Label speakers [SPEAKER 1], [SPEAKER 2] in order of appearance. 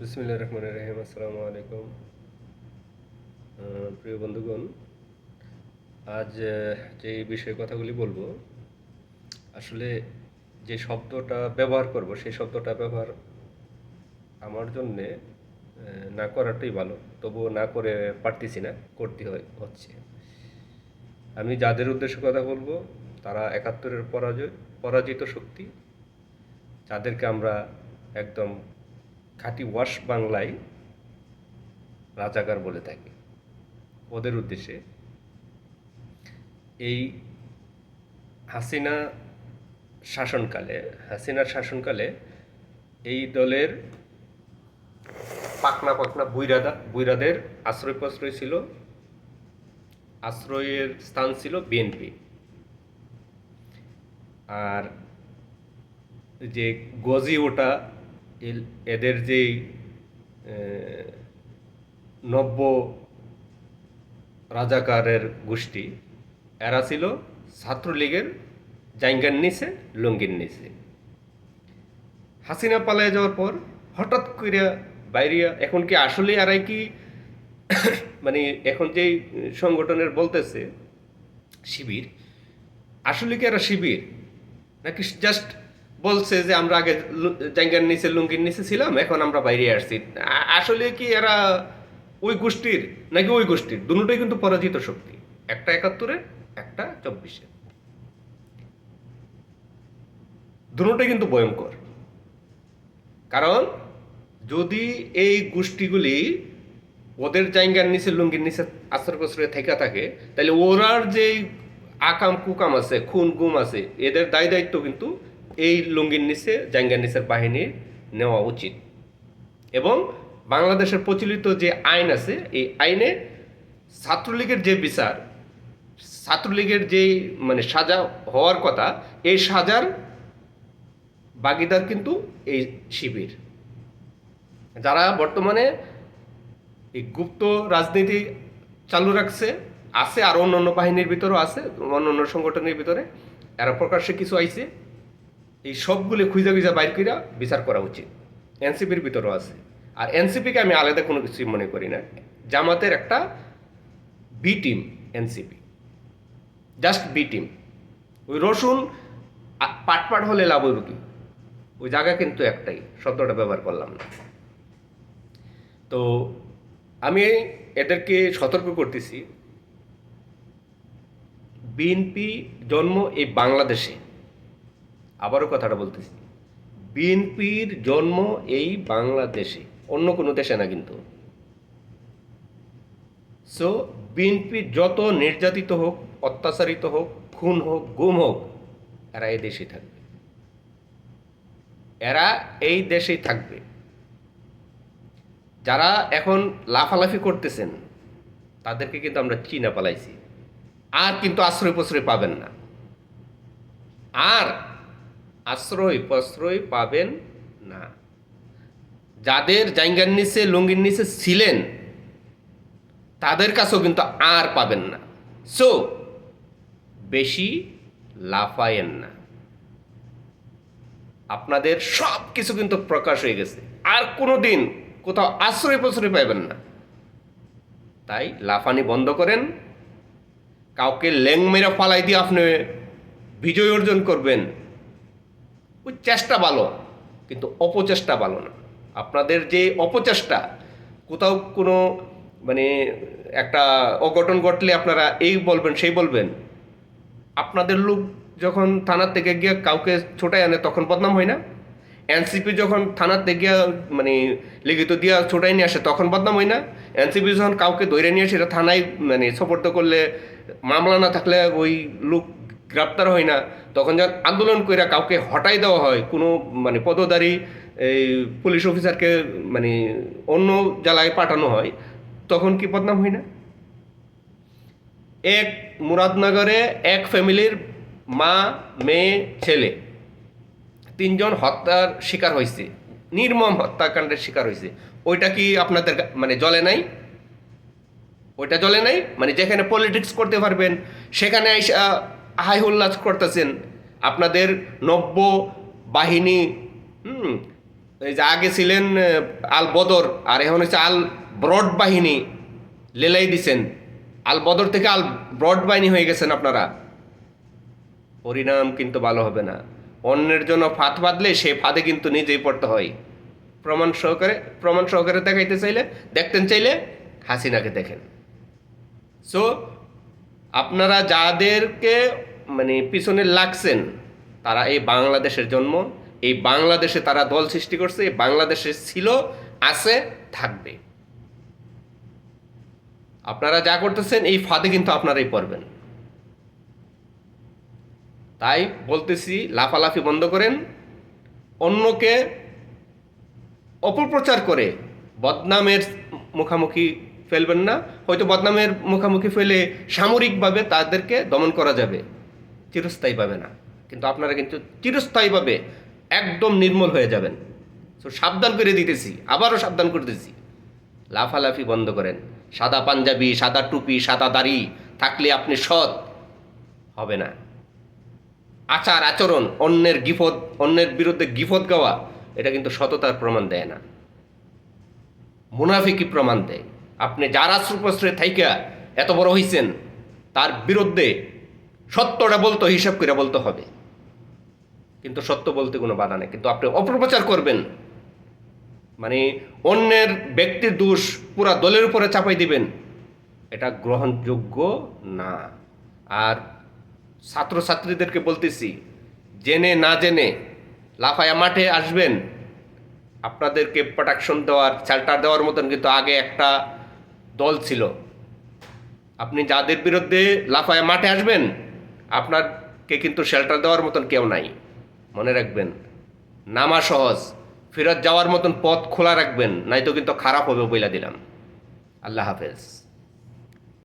[SPEAKER 1] বিসমিল্লা রহমান রহিম। আসসালামু আলাইকুম। প্রিয় বন্ধুগণ, আজ যে বিষয়ে কথাগুলি বলব, আসলে যে শব্দটা ব্যবহার করব, সেই শব্দটা ব্যবহার আমার জন্যে না করাটাই ভালো। তবুও না করে পারতেছি না, করতে হয়, হচ্ছে। আমি যাদের উদ্দেশ্যে কথা বলব, তারা একাত্তরের পরাজয়, পরাজিত শক্তি, যাদেরকে আমরা একদম খাঁটি ওয়াশ বাংলায় রাজাকার বলে থাকি। ওদের উদ্দেশ্যে এই হাসিনা শাসনকালে, হাসিনার শাসনকালে এই দলের পাকনা পাকনা বুইরাদা, বুইরাদের আশ্রয় প্রশ্রয় ছিল। আশ্রয়ের স্থান ছিল বিএনপি। আর যে গজি ওটা এদের যেই নব্য রাজাকারের গোষ্ঠী, এরা ছিল ছাত্রলীগের জাইঙ্গার নিচে, লুঙ্গির নিচে। হাসিনা পালায় যাওয়ার পর হঠাৎ করে বাইরিয়া, এখন কি আসলে এরাই কি মানে এখন যেই সংগঠনের বলতেছে, শিবির, আসলে কি এরা শিবির? নাকি জাস্ট বলছে যে আমরা আগে জাঙ্গার নিচে লুঙ্গির নিচে ছিলাম, এখন আমরা বাইরে আসছি। আসলে কি এরা ওই গোষ্ঠীর, নাকি ওই গোষ্ঠীর? দুটোই কিন্তু পরাজিত শক্তি। একটা একাত্তরে, একটা চব্বিশে। দুটোই কিন্তু ভয়ঙ্কর। কারণ যদি এই গোষ্ঠীগুলি ওদের জায়গার নিচে, লুঙ্গির নিচে আশ্রয় প্রশ্রয় থেকে থাকে, তাহলে ওরার যে আকাম কুকাম আছে, খুন গুম আছে, এদের দায় দায়িত্ব কিন্তু এই লুঙ্গির নিচে জাঙ্গার নিচের বাহিনীর নেওয়া উচিত। এবং বাংলাদেশের প্রচলিত যে আইন আছে, এই আইনে ছাত্রলীগের যে বিচার, ছাত্রলীগের যে মানে সাজা হওয়ার কথা, এই সাজার বাগিদার কিন্তু এই শিবির। যারা বর্তমানে এই গুপ্ত রাজনীতি চালু রাখছে, আছে আর অন্য অন্য বাহিনীর ভিতরেও আছে অন্য অন্য সংগঠনের ভিতরে, এরা প্রকাশ্যে কিছু আইছে। এই সবগুলো খুঁজে খুঁজে বাইর কইরা বিচার করা উচিত। এনসিপির ভিতরেও আছে। আর এনসিপিকে আমি আলাদা কোনো কিছুই মনে করি না। জামাতের একটা B team NCP. Just B team ওই রসুন পাট পাট হলে লাভ হইব কি? ওই জায়গা কিন্তু একটাই, শব্দটা ব্যবহার করলাম না। তো আমি এদেরকে সতর্ক করতেছি, বিএনপি জন্ম এই বাংলাদেশে। আবারও কথাটা বলতেছি। বিএনপির জন্ম এই বাংলাদেশে, অন্য কোনো দেশে না কিন্তু। সো বিএনপি যত নির্যাতিত হোক, অত্যাচারিত হোক, খুন হোক, গুম হোক, এরা এই দেশেই থাকবে। এরা এই দেশেই থাকবে। যারা এখন লাফালাফি করতেছেন, তাদেরকে কিন্তু আমরা চীনা পালাইছি। আর কিন্তু আশ্রয় প্রশ্রয় পাবেন না। আর আশ্রয় প্রশ্রয় পাবেন না। যাদের জাইঙ্গার নিচে, লুঙ্গির নিচে ছিলেন, তাদের কাছেও কিন্তু আর পাবেন না। সো বেশি লাফায়েন না। আপনাদের সব কিছু কিন্তু প্রকাশ হয়ে গেছে। আর কোনো দিন কোথাও আশ্রয় প্রশ্রয় পাবেন না। তাই লাফানি বন্ধ করেন। কাউকে ল্যাং মেরা ফালাই দিয়ে আপনি বিজয় অর্জন করবেন। ওই চেষ্টা ভালো, কিন্তু অপচেষ্টা ভালো না। আপনাদের যে অপচেষ্টা, কোথাও কোনো মানে একটা অঘটন ঘটলে আপনারা এই বলবেন, সেই বলবেন। আপনাদের লোক যখন থানার থেকে গিয়ে কাউকে ছোটাই আনে, তখন বদনাম হয় না? এনসিপি যখন থানার থেকে গিয়ে মানে লিখিত দিয়া ছোটাই নিয়ে আসে, তখন বদনাম হয় না? এনসিপি যখন কাউকে ধরে নিয়ে আসে থানায় মানে সপর্দ করলে মামলা না থাকলে ওই লোক গ্রেপ্তার হয় না, তখন যখন আন্দোলন করে কাউকে হটাই দেওয়া হয়, কোনো মানে পদধারী, এই পুলিশ অফিসারকে মানে অন্য জেলায় পাঠানো হয়, তখন কি বদনাম হয় না? এক মুরাদনগরে এক ফ্যামিলির মা, মেয়ে, ছেলে, তিনজন হত্যার শিকার হয়েছে নির্মম হত্যাকাণ্ডের শিকার হয়েছে ওইটা কি আপনাদের মানে জলে নাই? ওইটা জলে নাই? মানে যেখানে পলিটিক্স করতে পারবেন, সেখানে আইসা হাই উল্লাস করতেছেন। আপনাদের নব্য বাহিনী, হুম, এই যে আগে ছিলেন আল বদর আর এখন হচ্ছে আল ব্রড বাহিনী লেলাই দিছেন। আল বদর থেকে আল ব্রড বাহিনী হয়ে গেছেন আপনারা। পরিণাম কিন্তু ভালো হবে না। অন্যের জন্য ফাঁদ বাঁধলে সে ফাঁদে কিন্তু নিজেই পড়তে হয়। প্রমাণ সহকারে প্রমাণ সহকারে দেখাইতে চাইলে, দেখতেন চাইলে হাসিনাকে দেখেন। সো আপনারা যাদেরকে মানে পিছনে লাগছেন তারা এই বাংলাদেশের জন্ম, এই বাংলাদেশে তারা দল সৃষ্টি করছে, এই বাংলাদেশে ছিল, আছে, থাকবে। আপনারা যা করতেছেন, এই ফাঁদে কিন্তু আপনারাই পড়বেন। তাই বলতেছি, লাফালাফি বন্ধ করেন। অন্যকে অপপ্রচার করে বদনামের মুখামুখি ফেলবেন না। হয়তো বদনামের মুখামুখি ফেলে সামরিকভাবে তাদেরকে দমন করা যাবে। চিরস্থায়ীভাবে না। কিন্তু আপনারা কিন্তু চিরস্থায়ীভাবে একদম নির্মূল হয়ে যাবেন। তো সাবধান করে দিতেছি, আবারও সাবধান করতেছি লাফালাফি বন্ধ করেন। সাদা পাঞ্জাবি, সাদা টুপি, সাদা দাড়ি থাকলে আপনি সৎ হবে না। আচার, আচরণ, অন্যের গিফত, অন্যের বিরুদ্ধে গিফত গাওয়া, এটা কিন্তু সততার প্রমাণ দেয় না। মুনাফিকি প্রমাণ দেয়। আপনি যার আশ্রুপ্রশ্রয়ে থাইকা এত বড় হইছেন, তার বিরুদ্ধে সত্যটা বলতো হিসাব করে বলতে হবে। কিন্তু সত্য বলতে কোনো বাধা নেই। কিন্তু আপনি অপপ্রচার করবেন। মানে অন্যের ব্যক্তির দোষ পুরা দলের উপরে চাপাই দিবেন। এটা গ্রহণযোগ্য না। আর ছাত্রছাত্রীদেরকে বলতেছি, জেনে না জেনে লাফায়া মাঠে আসবেন। আপনাদেরকে প্রোটেকশন দেওয়ার শেল্টার দেওয়ার মতন কিন্তু আগে একটা দল ছিল। আপনি যাদের বিরুদ্ধে লাফায়া মাঠে আসবেন আপনাকে কিন্তু শেল্টার দেওয়ার মতন কেউ নাই। মনে রাখবেন। নামা সহজ। ফেরত যাওয়ার মতন পথ খোলা রাখবেন নাই তো কিন্তু খারাপ হবে বইলা দিলাম। আল্লাহ হাফেজ।